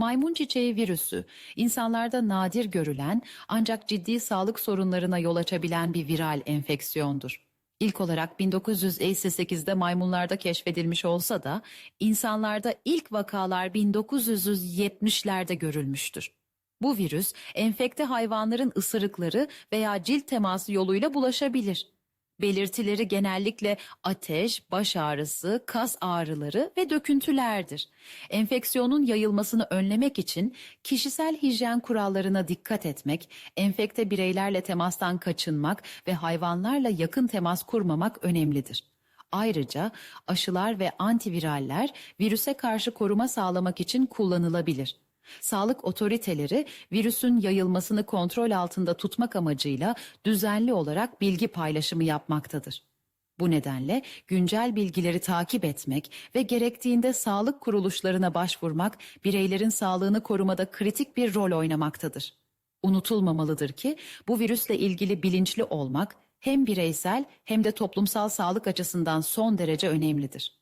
Maymun çiçeği virüsü, insanlarda nadir görülen ancak ciddi sağlık sorunlarına yol açabilen bir viral enfeksiyondur. İlk olarak 1958'de maymunlarda keşfedilmiş olsa da insanlarda ilk vakalar 1970'lerde görülmüştür. Bu virüs enfekte hayvanların ısırıkları veya cilt teması yoluyla bulaşabilir. Belirtileri genellikle ateş, baş ağrısı, kas ağrıları ve döküntülerdir. Enfeksiyonun yayılmasını önlemek için kişisel hijyen kurallarına dikkat etmek, enfekte bireylerle temastan kaçınmak ve hayvanlarla yakın temas kurmamak önemlidir. Ayrıca aşılar ve antiviraller virüse karşı koruma sağlamak için kullanılabilir. Sağlık otoriteleri virüsün yayılmasını kontrol altında tutmak amacıyla düzenli olarak bilgi paylaşımı yapmaktadır. Bu nedenle güncel bilgileri takip etmek ve gerektiğinde sağlık kuruluşlarına başvurmak bireylerin sağlığını korumada kritik bir rol oynamaktadır. Unutulmamalıdır ki bu virüsle ilgili bilinçli olmak hem bireysel hem de toplumsal sağlık açısından son derece önemlidir.